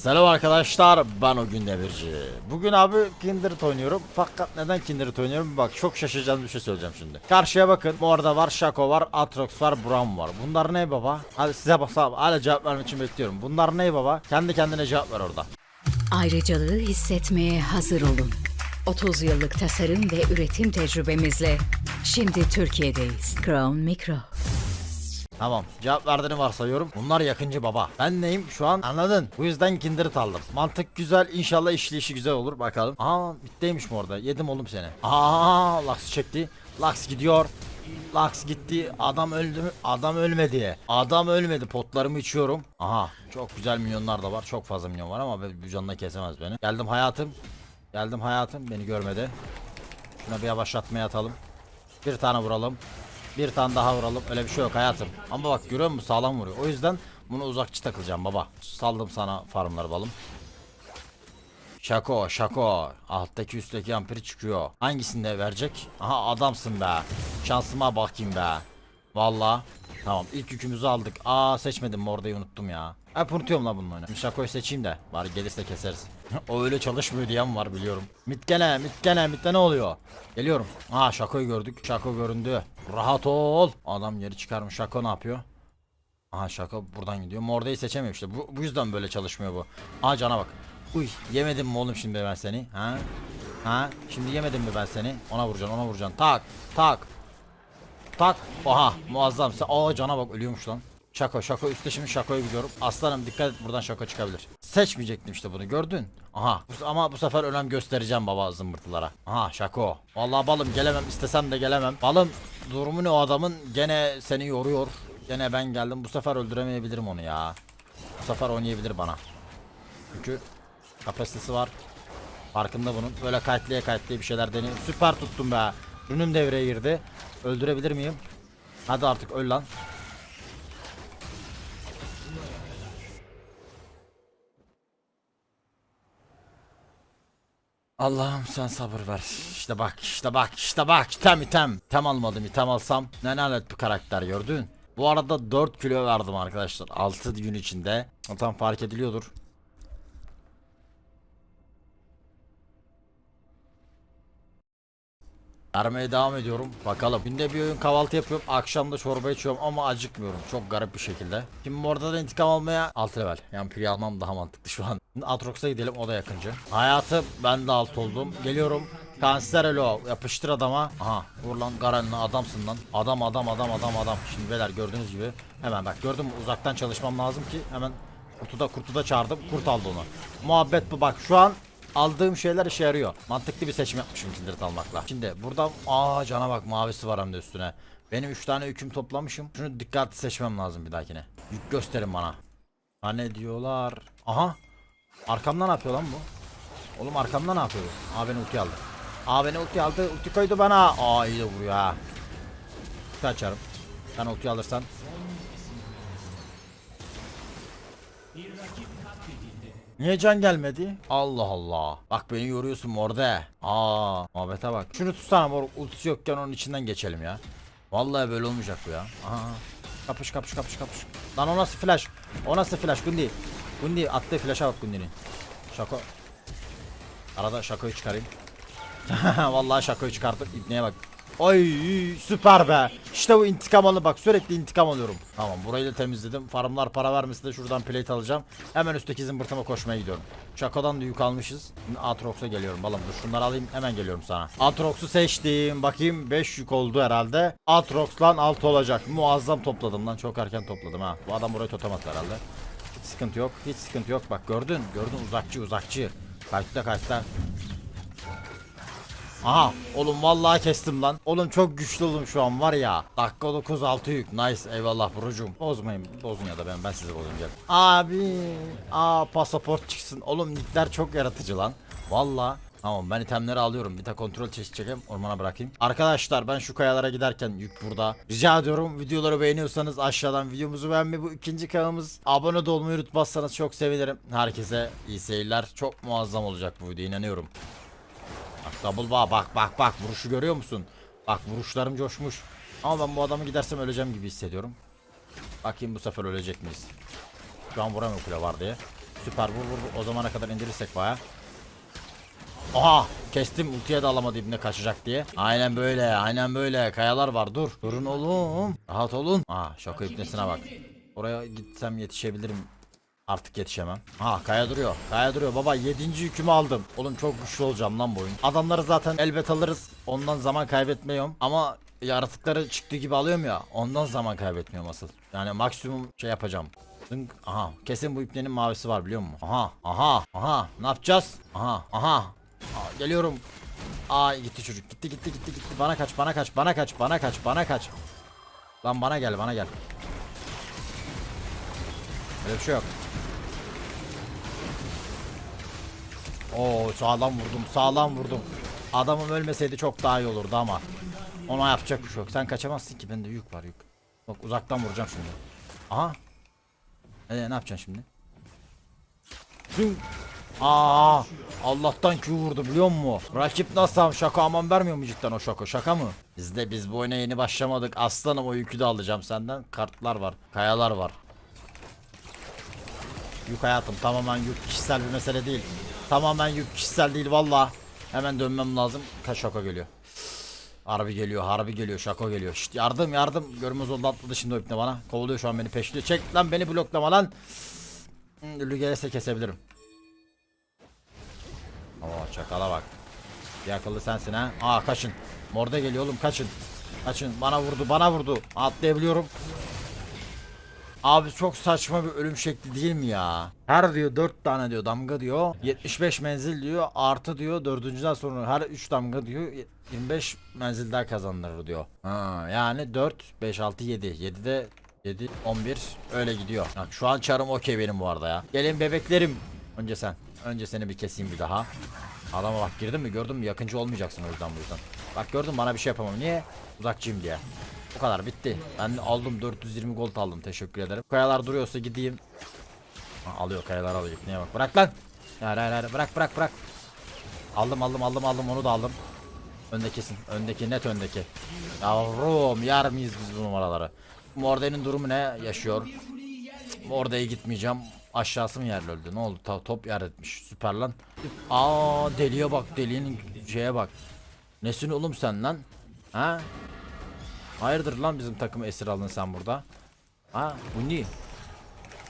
Selam arkadaşlar ben o gün demirci. Bugün abi Kindred oynuyorum. Fakat neden Kindred oynuyorum? Bak çok şaşıracağınız bir şey söyleyeceğim şimdi. Karşıya bakın. Orada var Shaco var, Atrox var, Braum var. Bunlar ne baba? Hadi size bak hala cevap vermek için bekliyorum. Bunlar ne baba? Kendi kendine cevap ver orada. Ayrıcalığı hissetmeye hazır olun. 30 yıllık tasarım ve üretim tecrübemizle şimdi Türkiye'deyiz. Crown Micro. Tamam cevap verdiğini varsayıyorum. Bunlar yakıncı baba. Ben neyim şu an anladın. Bu yüzden Kindred aldım. Mantık güzel inşallah işleyişi güzel olur bakalım. Aa bitteymiş mi orada? Yedim oğlum seni. Aa Lux çekti. Lux gidiyor. Lux gitti. Adam öldü mü? Adam ölmedi. Adam ölmedi. Potlarımı içiyorum. Aha çok güzel milyonlar da var. Çok fazla milyon var ama bu canla kesemez beni. Geldim hayatım. Geldim hayatım. Beni görmedi. Şuna bir yavaşlatmaya atalım. Bir tane vuralım. Bir tane daha vuralım. Öyle bir şey yok hayatım. Ama bak görüyor musun sağlam vuruyor. O yüzden bunu uzakçı takılacağım baba. Saldım sana farmları balım. Şako şako. Alttaki üstteki amperi çıkıyor. Hangisinde verecek? Aha adamsın be. Şansıma bakayım be. Valla. Tamam ilk yükümüzü aldık. Aa seçmedim oradayı unuttum ya. Hep unutuyorum lan oyunu. Şakoyu seçeyim de. Bari gelirse keseriz. O öyle çalışmıyor diyen var biliyorum. Mitkene mitkene mitte ne oluyor? Geliyorum. Aa Şako'yu gördük. Şako göründü. Rahat ol. Adam geri çıkarmış. Şako ne yapıyor? Aha Şako buradan gidiyor. Mordayı seçemiyor işte. Bu, bu yüzden böyle çalışmıyor bu. Aa cana bak. Uy yemedim mi oğlum şimdi ben seni? Ha? Ha? Şimdi yemedim mi ben seni? Ona vuracaksın ona vuracaksın. Tak tak. Tak. Oha muazzam. Aa cana bak ölüyormuş lan. Şako şako üstte şimdi şakoya gidiyorum. Aslanım dikkat et buradan şako çıkabilir. Seçmeyecektim işte bunu gördün. Aha ama bu sefer önem göstereceğim baba zımbırtılara. Aha şako. Vallahi balım gelemem istesem de gelemem. Balım durumu ne o adamın gene seni yoruyor. Gene ben geldim bu sefer öldüremeyebilirim onu ya. Bu sefer oynayabilir bana. Çünkü kapasitesi var. Farkında bunun. Böyle kayıtlıya kayıtlıya bir şeyler deniyor. Süper tuttum be. Rünüm devreye girdi. Öldürebilir miyim? Hadi artık öl lan. Allah'ım sen sabır ver. İşte bak, işte bak, işte bak. İtem item. İtem almadım, item alsam. Ne lanet bir karakter gördün. Bu arada 4 kilo verdim arkadaşlar. 6 gün içinde. Tam fark ediliyordur. Vermeye devam ediyorum. Bakalım. Günde bir öğün kahvaltı yapıyorum. Akşam da çorba içiyorum ama acıkmıyorum. Çok garip bir şekilde. Şimdi orada da intikam almaya 6 level. Yani pri almam daha mantıklı şu an. Atrox'a gidelim o da yakıncı. Hayatım ben de alt oldum. Geliyorum. Kanser elo yapıştır adama. Aha vur lan Garen'le adamsın lan. Adam adam adam adam adam. Şimdi beyler gördüğünüz gibi hemen bak gördün mü uzaktan çalışmam lazım ki hemen kurtuda kurtuda çağırdım. Kurt aldı onu. Muhabbet bu bak şu an Aldığım şeyler işe yarıyor. Mantıklı bir seçim yapmışım Kindred almakla. Şimdi burada aa cana bak mavisi var hem de üstüne. Benim 3 tane yüküm toplamışım. Şunu dikkatli seçmem lazım bir dahakine. Yük gösterin bana. Ha ne diyorlar? Aha. Arkamdan ne yapıyor lan bu? Oğlum arkamdan ne yapıyor? Aa beni ulti aldı. Aa beni ulti aldı. Ulti koydu bana. Aa iyi de vuruyor ha. Ulti açarım. Sen ulti alırsan. Niye can gelmedi? Allah Allah. Bak beni yoruyorsun orada. Aa, muhabbete bak. Şunu tutsana mor ultisi yokken onun içinden geçelim ya. Vallahi böyle olmayacak bu ya. Aha. Kapış kapış kapış kapış. Lan o nasıl flash? O nasıl flash Gundi? Gundi attığı flash'a bak Gundi'nin. Şako. Arada şakoyu çıkarayım. Vallahi şakoyu çıkarttım. İbneye bak. Ay süper be. İşte bu intikam alı bak sürekli intikam alıyorum. Tamam burayı da temizledim. Farmlar para vermesi de şuradan plate alacağım. Hemen üstteki zımbırtıma koşmaya gidiyorum. Şakodan da yük almışız. Atrox'a geliyorum balım. Dur şunları alayım hemen geliyorum sana. Atrox'u seçtim. Bakayım 5 yük oldu herhalde. Atrox lan 6 olacak. Muazzam topladım lan. Çok erken topladım ha. Bu adam burayı totem attı herhalde. Sıkıntı yok. Hiç sıkıntı yok. Bak gördün. Gördün uzakçı uzakçı. Kayıtta kayıtta. Aha oğlum vallahi kestim lan. Oğlum çok güçlü oldum şu an var ya. Dakika 9 6 yük. Nice eyvallah burucum. Bozmayın. Bozun ya da ben ben sizi gel. Abi. Aa pasaport çıksın. Oğlum nickler çok yaratıcı lan. Vallahi. Tamam ben itemleri alıyorum. Bir de kontrol çeşit çekeyim. Ormana bırakayım. Arkadaşlar ben şu kayalara giderken yük burada. Rica ediyorum videoları beğeniyorsanız aşağıdan videomuzu beğenmeyi bu ikinci kanalımız. Abone de olmayı unutmazsanız çok sevinirim. Herkese iyi seyirler. Çok muazzam olacak bu video inanıyorum. Bak double bar bak bak bak vuruşu görüyor musun? Bak vuruşlarım coşmuş. Ama ben bu adamı gidersem öleceğim gibi hissediyorum. Bakayım bu sefer ölecek miyiz? Şu an vuramıyor kule var diye. Süper vur vur vur. O zamana kadar indirirsek baya. Aha kestim ultiye de alamadı ibne kaçacak diye. Aynen böyle aynen böyle kayalar var dur. Durun oğlum. Rahat olun. Aa şaka ipnesine bak. Oraya gitsem yetişebilirim. Artık yetişemem. Ha kaya duruyor. Kaya duruyor. Baba 7. yükümü aldım. Oğlum çok güçlü olacağım lan bu oyun. Adamları zaten elbet alırız. Ondan zaman kaybetmiyorum. Ama yaratıkları çıktığı gibi alıyorum ya. Ondan zaman kaybetmiyorum asıl. Yani maksimum şey yapacağım. Aha kesin bu ipnenin mavisi var biliyor musun? Aha aha aha ne yapacağız? Aha aha. Aa, geliyorum. Aa gitti çocuk. Gitti gitti gitti gitti. Bana kaç bana kaç bana kaç bana kaç bana kaç. Lan bana gel bana gel. Öyle bir şey yok. Oo sağlam vurdum sağlam vurdum. Adamım ölmeseydi çok daha iyi olurdu ama. Ona yapacak bir şey yok. Sen kaçamazsın ki bende yük var yük. Bak uzaktan vuracağım şimdi. Aha. Ee, ne yapacaksın şimdi? Zing. Aa, Allah'tan Q vurdu biliyor musun? Rakip nasıl şaka aman vermiyor mu cidden o şaka? Şaka mı? Biz de biz bu oyuna yeni başlamadık. Aslanım o yükü de alacağım senden. Kartlar var, kayalar var. Yük hayatım tamamen yük kişisel bir mesele değil. Tamamen yük kişisel değil valla. Hemen dönmem lazım. Kaç şaka geliyor. Harbi geliyor, harbi geliyor, şaka geliyor. Şşt, yardım, yardım. Görmez oldu atladı şimdi o bana. Kovalıyor şu an beni peşliyor. Çek lan beni bloklama lan. Hmm, Ölü gelirse kesebilirim. Oo çakala bak. Bir akıllı sensin ha. Aa kaçın. Morda geliyor oğlum kaçın. Kaçın. Bana vurdu, bana vurdu. Atlayabiliyorum. Abi çok saçma bir ölüm şekli değil mi ya? Her diyor 4 tane diyor damga diyor. 75 menzil diyor. Artı diyor dördüncüden sonra her 3 damga diyor 25 menzil daha kazandırır diyor. Ha, yani 4, 5, 6, 7. 7'de 7, 11 öyle gidiyor. Bak şu an çarım okey benim bu arada ya. Gelin bebeklerim. Önce sen. Önce seni bir keseyim bir daha. Adama bak girdin mi gördün mü yakıncı olmayacaksın o yüzden bu yüzden. Bak gördün bana bir şey yapamam. Niye? Uzakçıyım diye. Bu kadar bitti. Ben aldım 420 gold aldım teşekkür ederim. Kayalar duruyorsa gideyim. Ha, alıyor kayalar alıyor. Neye bak bırak lan. Hayır hayır hayır bırak bırak bırak. Aldım aldım aldım aldım onu da aldım. Öndekisin. Öndeki net öndeki. Yavrum yer miyiz biz bu numaraları? Morde'nin durumu ne yaşıyor? Morde'ye gitmeyeceğim. Aşağısı mı yerli öldü? Ne oldu? Top yer etmiş. Süper lan. Aa deliye bak deliğinin şeye bak. Nesin oğlum sen lan? Ha? Hayırdır lan bizim takımı esir aldın sen burada? Ha bu ne?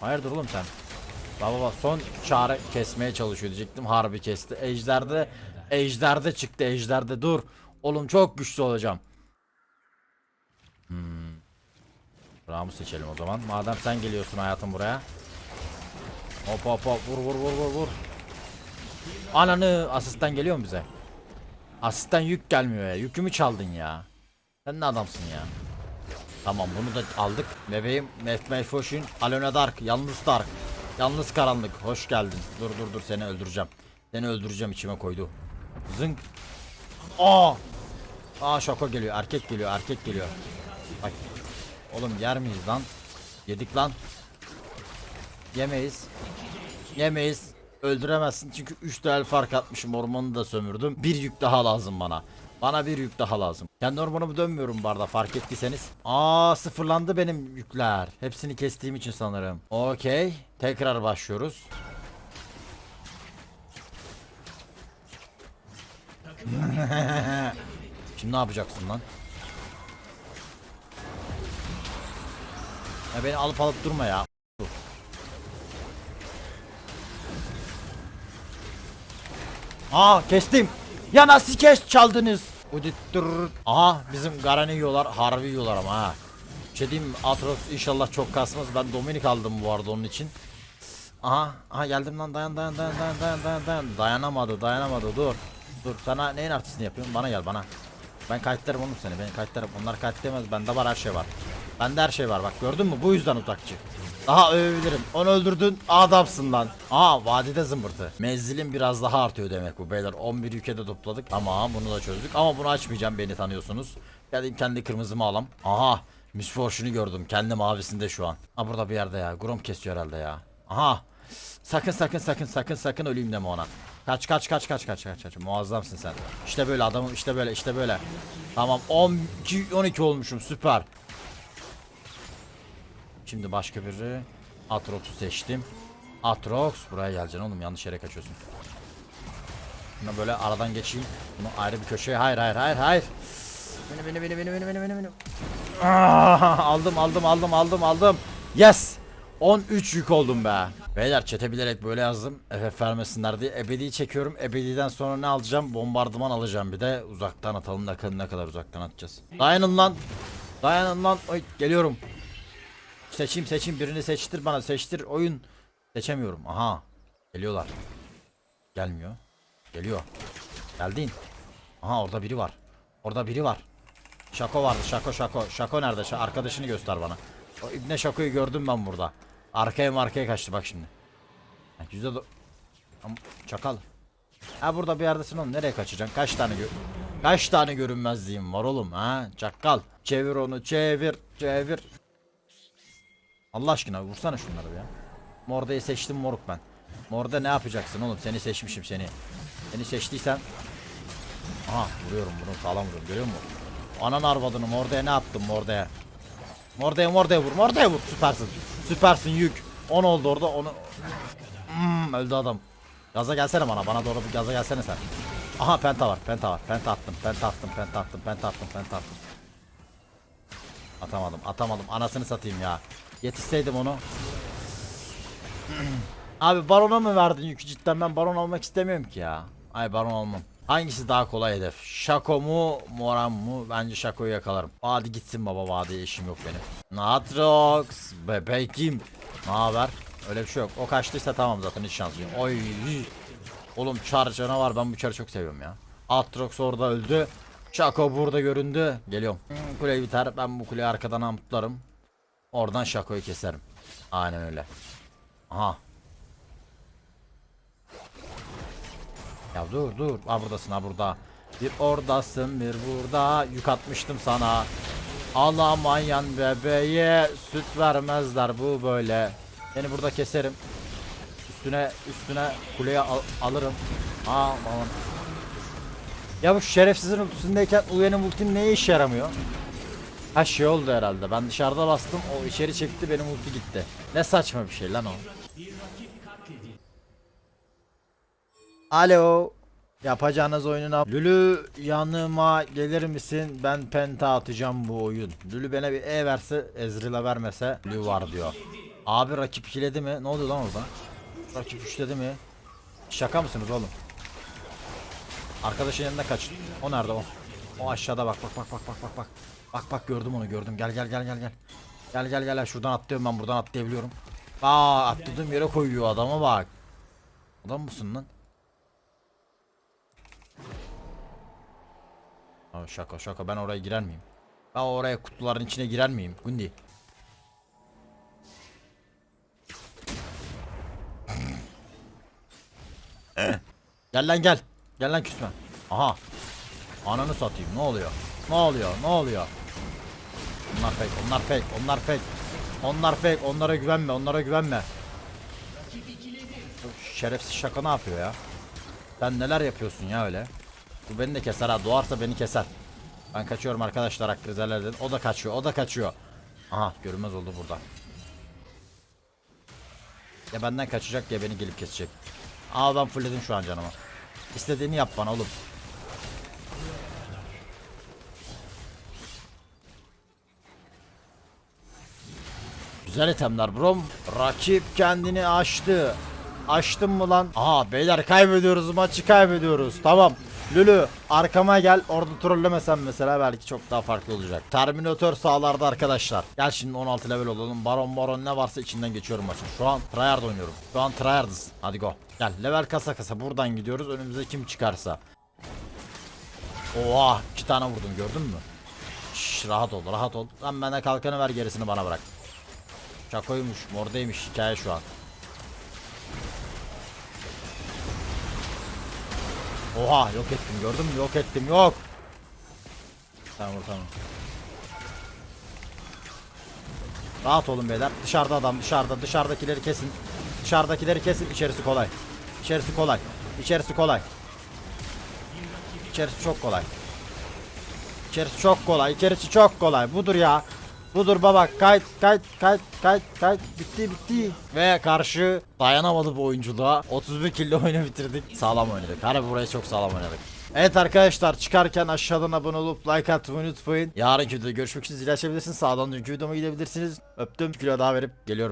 Hayırdır oğlum sen? Baba baba son çare kesmeye çalışıyor diyecektim. Harbi kesti. Ejder'de Ejder'de çıktı Ejder'de dur. Oğlum çok güçlü olacağım. Hmm. Ram'ı seçelim o zaman. Madem sen geliyorsun hayatım buraya. Hop hop hop vur vur vur vur vur. Ananı asistan geliyor mu bize? Asistan yük gelmiyor ya. Yükümü çaldın ya. Sen ne adamsın ya? Tamam bunu da aldık. Bebeğim Mef Foşin Alona Dark Yalnız Dark Yalnız karanlık hoş geldin. Dur dur dur seni öldüreceğim. Seni öldüreceğim içime koydu. Zınk. Aa! Aa şaka geliyor. Erkek geliyor. Erkek geliyor. Bak. Oğlum yer miyiz lan? Yedik lan. Yemeyiz. Yemeyiz. Öldüremezsin çünkü 3 değer fark atmışım ormanı da sömürdüm. Bir yük daha lazım bana. Bana bir yük daha lazım. Kendi ormanımı dönmüyorum bu arada fark ettiyseniz. Aa sıfırlandı benim yükler. Hepsini kestiğim için sanırım. Okey. Tekrar başlıyoruz. Şimdi ne yapacaksın lan? Ya beni alıp alıp durma ya. Aa kestim. Ya nasıl kes çaldınız? Aha bizim Garen'i yiyorlar. Harbi yiyorlar ama ha. Şey diyeyim mi? Atros inşallah çok kasmaz. Ben Dominik aldım bu arada onun için. Aha, aha geldim lan dayan dayan dayan dayan dayan dayan dayan. Dayanamadı dayanamadı dur. Dur sana neyin artistini yapıyorum? Bana gel bana. Ben kayıtlarım oğlum seni. Ben kayıtlarım. Onlar kayıtlayamaz. Bende var her şey var. Bende her şey var bak gördün mü? Bu yüzden uzakçı. Daha övebilirim. Onu öldürdün adamsın lan. Aa vadide zımbırtı. Menzilin biraz daha artıyor demek bu beyler. 11 ülkede topladık. Ama bunu da çözdük. Ama bunu açmayacağım beni tanıyorsunuz. Geldim kendi kırmızımı alam. Aha. Miss Fortune'u gördüm. Kendi mavisinde şu an. Ha burada bir yerde ya. Grom kesiyor herhalde ya. Aha. Sakın sakın sakın sakın sakın öleyim deme ona. Kaç kaç kaç kaç kaç kaç kaç. Muazzamsın sen. İşte böyle adamım işte böyle işte böyle. Tamam 12 12 olmuşum süper. Şimdi başka biri Atrot'u seçtim. Atrox buraya geleceksin oğlum yanlış yere kaçıyorsun. Buna böyle aradan geçeyim. Bunu ayrı bir köşeye. Hayır hayır hayır hayır. Beni beni beni beni beni beni beni beni. Ah, aldım aldım aldım aldım aldım. Yes. 13 yük oldum be. Beyler çete bilerek böyle yazdım. FF vermesinler diye. Ebedi'yi çekiyorum. Ebedi'den sonra ne alacağım? Bombardıman alacağım bir de. Uzaktan atalım. Ne kadar, ne kadar uzaktan atacağız. Dayanın lan. Dayanın lan. Oy, geliyorum. Seçeyim seçeyim. Birini seçtir bana. Seçtir. Oyun. Seçemiyorum. Aha. Geliyorlar. Gelmiyor. Geliyor. Geldin. Aha orada biri var. Orada biri var. Şako vardı. Şako şako. Şako nerede? Şa- arkadaşını göster bana. O İbne Şako'yu gördüm ben burada. Arkaya markaya kaçtı bak şimdi. Yüzde do- Çakal. Ha burada bir yerdesin oğlum. Nereye kaçacaksın? Kaç tane gö Kaç tane görünmezliğim var oğlum ha? Çakal. Çevir onu. Çevir. Çevir. Allah aşkına vursana şunları ya. Morda'yı seçtim moruk ben. Morda ne yapacaksın oğlum? Seni seçmişim seni. Seni seçtiysen Aha vuruyorum bunu sağlam vuruyorum görüyor musun? Anan arvadını Morda'ya ne yaptım Morda'ya? Morda'ya Morda'ya vur Morda'ya vur süpersin. Süpersin yük. 10 oldu orada onu. Hmm, öldü adam. Gaza gelsene bana bana doğru bir gaza gelsene sen. Aha penta var penta var penta attım penta attım penta attım penta attım penta attım. Atamadım atamadım anasını satayım ya. Yetişseydim onu. Abi barona mı verdin yükü cidden ben baron olmak istemiyorum ki ya. Ay baron olmam. Hangisi daha kolay hedef? Şako mu Moran mu? Bence Şako'yu yakalarım. Hadi gitsin baba vadiye işim yok benim. Natrox bebekim. Ne haber? Öyle bir şey yok. O kaçtıysa tamam zaten hiç şansı yok. Oy. Oğlum çar canavar ben bu çarı çok seviyorum ya. Atrox orada öldü. Şako burada göründü. Geliyorum. Hmm, Kule biter. Ben bu kuleyi arkadan amtlarım. Oradan Şako'yu keserim. Aynen öyle. Aha Ya dur dur. Ha buradasın ha burada. Bir oradasın bir burada. Yük atmıştım sana. Alamayan bebeğe süt vermezler bu böyle. Seni burada keserim. Üstüne üstüne kuleye al- alırım. Aa aman. Ya bu şerefsizin ultisindeyken Uyen'in ultim neye işe yaramıyor? Ha şey oldu herhalde. Ben dışarıda bastım. O içeri çekti benim ulti gitti. Ne saçma bir şey lan o. Alo. Yapacağınız oyunu ne yap- Lülü yanıma gelir misin? Ben penta atacağım bu oyun. Lülü bana bir E verse Ezreal'a vermese Lü var diyor. Abi rakip ikiledi mi? Ne oluyor lan orada? Rakip üçledi mi? Şaka mısınız oğlum? Arkadaşın yanına kaç. O nerede o? O aşağıda bak bak bak bak bak bak bak. Bak bak gördüm onu gördüm. Gel gel gel gel gel. Gel gel gel. Şuradan atlıyorum ben buradan atlayabiliyorum. Aa atladığım yere koyuyor adama bak. Adam mısın lan? Abi şaka şaka ben oraya girer miyim? Ben oraya kutuların içine girer miyim? Gundi. gel lan gel. Gel lan küsme. Aha. Ananı satayım. Ne oluyor? Ne oluyor? Ne oluyor? Onlar fake. Onlar fake. Onlar fake. Onlar fake. Onlara güvenme. Onlara güvenme. Bu şerefsiz şaka ne yapıyor ya? Sen neler yapıyorsun ya öyle? Bu beni de keser ha. Doğarsa beni keser. Ben kaçıyorum arkadaşlar akrizelerden. O da kaçıyor. O da kaçıyor. Aha görünmez oldu burada. Ya benden kaçacak ya beni gelip kesecek. Aa ben fullledim şu an canıma. İstediğini yap bana oğlum. Güzel itemler brom. Rakip kendini aştı. Açtım mı lan? Aha beyler kaybediyoruz maçı kaybediyoruz. Tamam. Lülü arkama gel. Orada trollemesen mesela belki çok daha farklı olacak. Terminator sağlarda arkadaşlar. Gel şimdi 16 level olalım. Baron baron ne varsa içinden geçiyorum maçın. Şu an tryhard oynuyorum. Şu an tryhardız. Hadi go. Gel level kasa kasa buradan gidiyoruz. Önümüze kim çıkarsa. Oha iki tane vurdum gördün mü? Şş, rahat ol rahat ol. Lan bana kalkanı ver gerisini bana bırak. Şakoymuş mordaymış hikaye şu an. Oha yok ettim gördün mü yok ettim yok. Tamam tamam. Rahat olun beyler. Dışarıda adam dışarıda dışarıdakileri kesin. Dışarıdakileri kesin içerisi kolay. İçerisi kolay. İçerisi kolay. İçerisi çok kolay. İçerisi çok kolay. İçerisi çok kolay. Budur ya. Budur baba kayıt kayıt kayıt kayıt kayıt bitti bitti. Ve karşı dayanamadı bu oyunculuğa. 31 kilo oyunu bitirdik. Sağlam oynadık. Harbi burayı çok sağlam oynadık. Evet arkadaşlar çıkarken aşağıdan abone olup like atmayı unutmayın. Yarınki videoda görüşmek için zil. Sağdan dünkü videoma gidebilirsiniz. Öptüm. Kilo daha verip geliyorum.